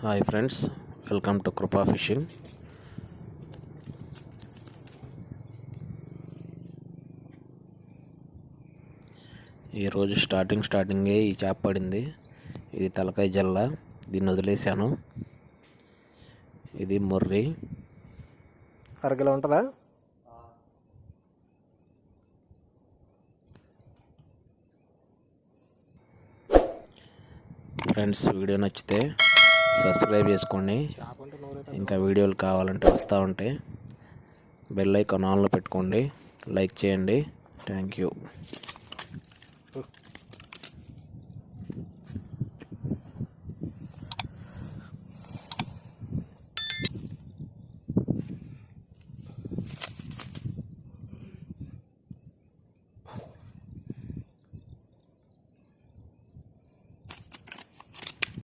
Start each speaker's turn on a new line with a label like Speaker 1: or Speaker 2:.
Speaker 1: Hi friends welcome to Krupa fishing. ఈరోజు starting స్టార్టింగే ఈ చేప పడింది. ఇది తలకాయ జల్ల దీన్ని వదిలేశాను. ఇది మొర్రి.
Speaker 2: అరకిలో ఉంటుందా?
Speaker 1: ఫ్రెండ్స్ వీడియో నచ్చితే సబ్స్క్రైబ్ చేసుకోండి. ఇంకా వీడియోలు కావాలంటే వస్తూ ఉంటే బెల్ ఐకాన్ ఆన్లో పెట్టుకోండి. లైక్ చేయండి. Thank you.